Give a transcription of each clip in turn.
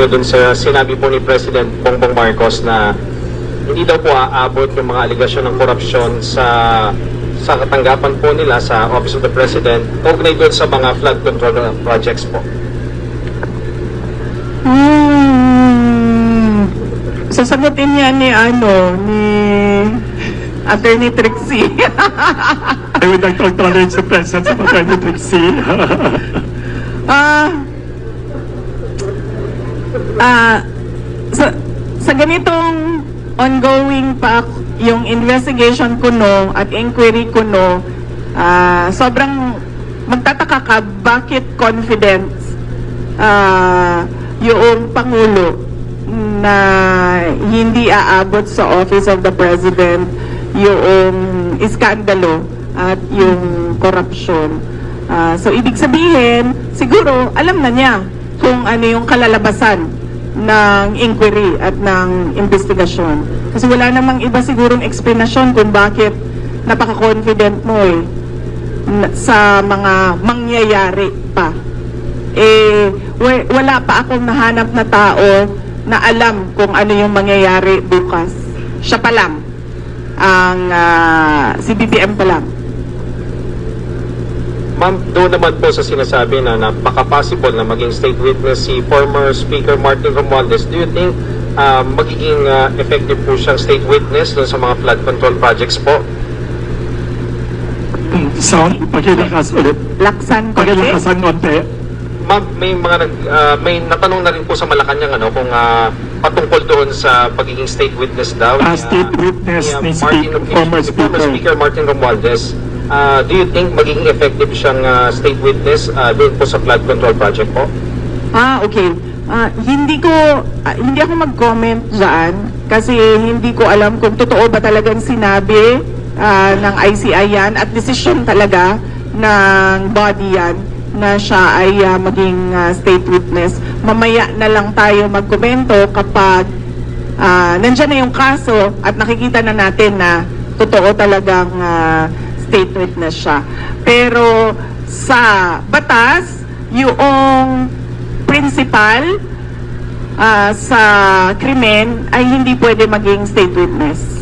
nyo dun sa sinabi po ni President Bongbong Marcos na hindi daw po aabot yung mga aligasyon ng korupsyon sa sa katanggapan po nila sa Office of the President kaugnay doon sa mga flood control projects po. Hmm. Sasagutin niya ni ano, ni Attorney Trixie. I would like to acknowledge the presence of Attorney Trixie. Ah, ah, sa, sa ganitong ongoing pa yung investigation ko no at inquiry ko no, ah, sobrang magtataka ka bakit confidence ah, yung Pangulo na hindi aabot sa Office of the President yung iskandalo at yung korupsyon. Ah, so, ibig sabihin, siguro, alam na niya kung ano yung kalalabasan ng inquiry at ng investigasyon. Kasi wala namang iba sigurong explanation kung bakit napaka-confident mo eh sa mga mangyayari pa. Eh, wa- wala pa akong nahanap na tao na alam kung ano yung mangyayari bukas. Siya pa lang. Ang ah, si BBM pa lang. Ma'am, doon naman po sa sinasabi na napaka-possible na maging state witness si former Speaker Martin Romualdez, do you think ah, magiging ah, effective po siyang state witness doon sa mga flood control projects po? Sound, pakilakas ulit. Laksan ko. Pakilakasan konti. Ma'am, may mga nag, ah, may natanong na rin po sa Malacanang ano kung ah, patungkol doon sa pagiging state witness daw. Ah, ni, ah, state witness ah, ni Martin, Speak- former ni former Speaker. Speaker Martin Romualdez. Ah, do you think magiging effective siyang ah, state witness ah, doon po sa flood control project po? Ah, okay. Ah, hindi ko ah, hindi ako mag-comment diyan kasi hindi ko alam kung totoo ba talagang sinabi ah, ng ICI yan at decision talaga ng body yan na siya ay ah, maging ah, state witness. Mamaya na lang tayo magkomento kapag ah, nandyan na yung kaso at nakikita na natin na totoo talagang ah, state witness siya. Pero sa batas, yung principal ah, sa krimen ay hindi pwede maging state witness.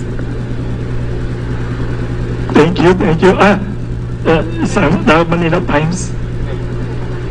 Thank you, thank you. Ah, uh, isa, the Manila Times.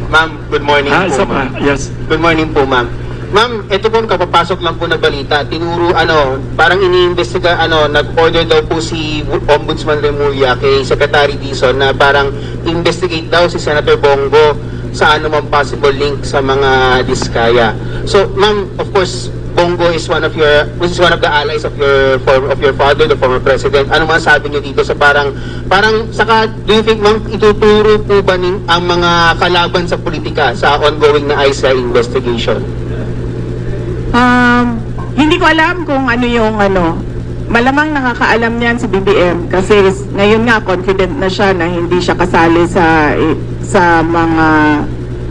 Ma'am, good morning Ah, po, ma'am. yes. Good morning po, ma'am. Ma'am, ito po kapapasok lang po na balita. Tinuro, ano, parang iniimbestiga, ano, nag-order daw po si Ombudsman Remulla kay Secretary Dizon na parang investigate daw si Senator Bongo sa man possible link sa mga diskaya. So, ma'am, of course, Bongo is one of your, which is one of the allies of your form of your father, the former president. Ano masabi niyo dito sa parang, parang, saka, do you think, ma'am, ituturo po ba ang mga kalaban sa politika sa ongoing na ICI investigation? Um, hindi ko alam kung ano yung ano. Malamang nakakaalam niyan si BBM kasi ngayon nga confident na siya na hindi siya kasali sa eh, sa mga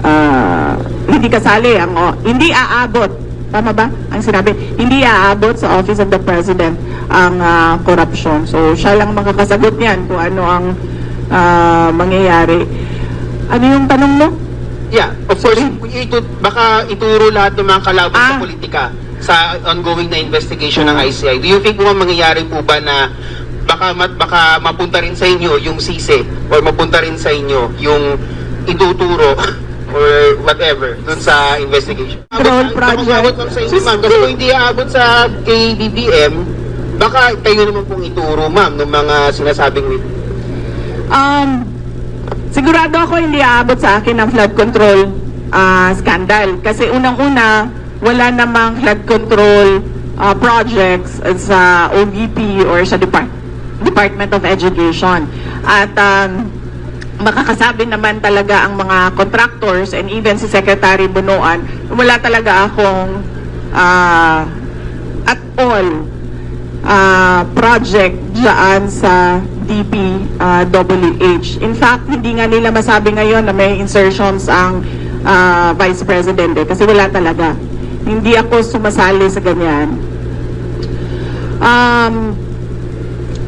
ah, hindi kasali ang oh, hindi aabot. Tama ba ang sinabi? Hindi aabot sa office of the president ang ah, corruption. So siya lang makakasagot niyan kung ano ang ah, mangyayari. Ano yung tanong mo Yeah, of course, ito, baka ituro lahat ng mga kalaban Ah. sa politika sa ongoing na investigation ng ICI. Do you think po mangyayari po ba na baka ma- baka mapunta rin sa inyo yung sisi or mapunta rin sa inyo yung ituturo or whatever dun sa investigation? Control project. lang sa inyo, ma'am. Kasi kung hindi aabot sa kay BBM, baka kayo naman pong ituro, ma'am, ng mga sinasabing witness. Um, sigurado ako hindi aabot sa akin ang flood control ah, scandal. Kasi unang-una, wala namang flood control ah, projects sa OVP or sa Depart- Department of Education. At um, makakasabi naman talaga ang mga contractors and even si Secretary Bunuan, wala talaga akong ah, at all ah, project dyan sa DPWH. In fact, hindi nga nila masabi ngayon na may insertions ang ah, Vice President eh, kasi wala talaga. Hindi ako sumasali sa ganyan. Um,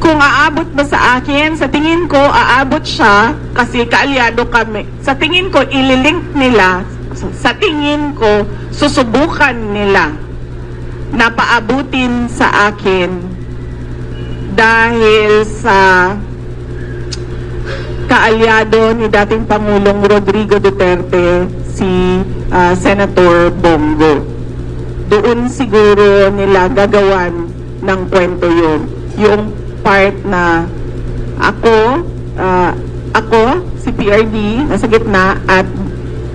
kung aabot ba sa akin, sa tingin ko, aabot siya kasi kaalyado kami. Sa tingin ko, ililink nila sa tingin ko, susubukan nila na paabutin sa akin dahil sa kaalyado ni dating Pangulong Rodrigo Duterte si ah, Senator Bongo. Doon siguro nila gagawan ng kwento yun. Yung part na ako, ah, ako, si PRD, nasa gitna, at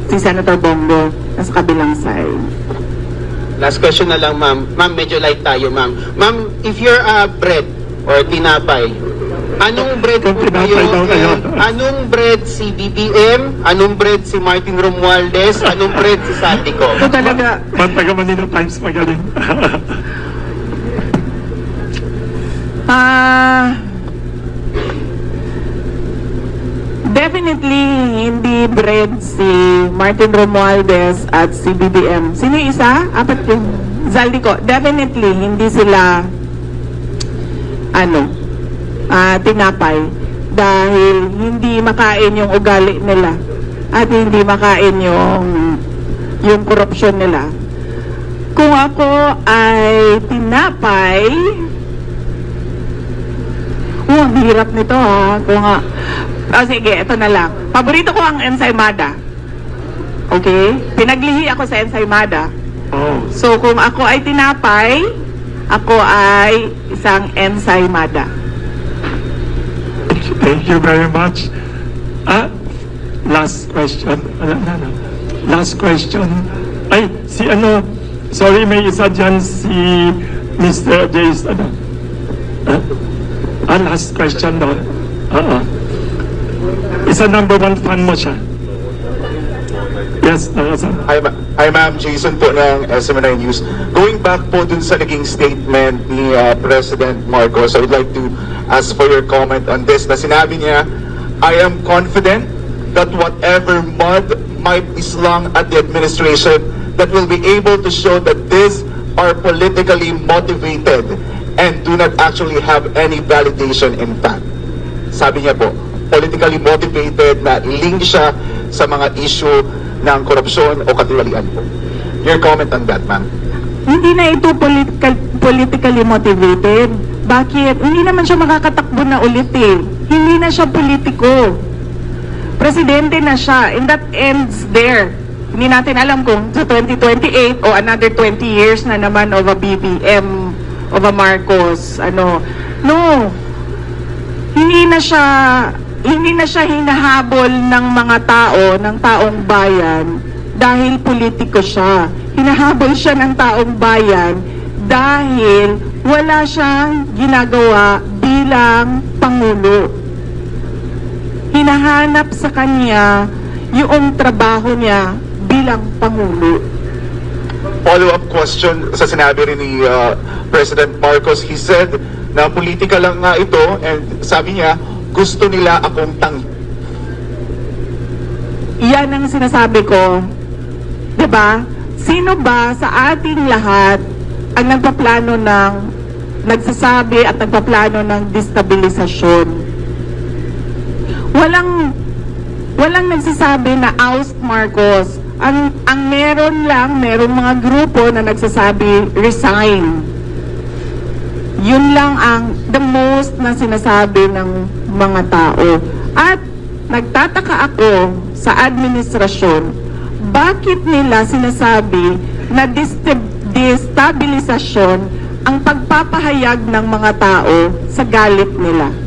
si Senator Bongo, nasa kabilang side. Last question na lang, ma'am. Ma'am, medyo light tayo, ma'am. Ma'am, if you're a bread or tinapay, anong bread po kayo? daw kayo. anong bread si BBM? Anong bread si Martin Romualdez? Anong bread si Satico? Ito talaga, Man taga Manila Times magaling. Ah. definitely hindi bread si Martin Romualdez at si BBM. Sino yung isa? Apat yung Zaldico. Definitely hindi sila ano ah tinapay dahil hindi makain yung ugali nila at hindi makain yung yung korupsyon nila. Kung ako ay tinapay, Oh, ang hirap nito ha. Kung nga, ah, sige, ito na lang. Paborito ko ang ensaymada. Okay? Pinaglihi ako sa ensaymada. oh, So, kung ako ay tinapay, ako ay isang ensaymada. thank you very much. Ah, last question. No? Last question. Ay, si ano, sorry, may isa dyan si Mr. Jace, ano? Ah, ah, last question daw. Oo. Isa number one fan mo siya. Yes. Hi, ma- hi ma'am, Jason po ng SMNI News. Going back po dun sa naging statement ni uh, President Marcos, I would like to ask for your comment on this na sinabi niya, I am confident that whatever mud might be slung at the administration, that will be able to show that these are politically motivated and do not actually have any validation in fact. Sabi niya po, politically motivated na link siya sa mga issue ng korupsyon o katiwalian po. Your comment on that, ma'am. Hindi na ito political, politically motivated. Bakit? Hindi naman siya makakatakbo na ulit eh. Hindi na siya politiko. Presidente na siya. And that ends there. Hindi natin alam kung sa 2028 o another 20 years na naman of a BBM, of a Marcos, ano. No. Hindi na siya hindi na siya hinahabol ng mga tao, ng taong bayan dahil politiko siya. Hinahabol siya ng taong bayan dahil wala siyang ginagawa bilang pangulo. Hinahanap sa kanya yung trabaho niya bilang pangulo. Follow-up question sa sinabi rin ni uh, President Marcos. He said na politika lang nga ito and sabi niya, gusto nila akong tangi. Yan ang sinasabi ko. 'Di ba? Sino ba sa ating lahat ang nagpaplano ng nagsasabi at nagpaplano ng destabilisasyon? Walang walang nagsasabi na oust Marcos. Ang ang meron lang, meron mga grupo na nagsasabi resign. Yun lang ang the most na sinasabi ng mga tao. At nagtataka ako sa administrasyon, bakit nila sinasabi na destabilisasyon ang pagpapahayag ng mga tao sa galit nila?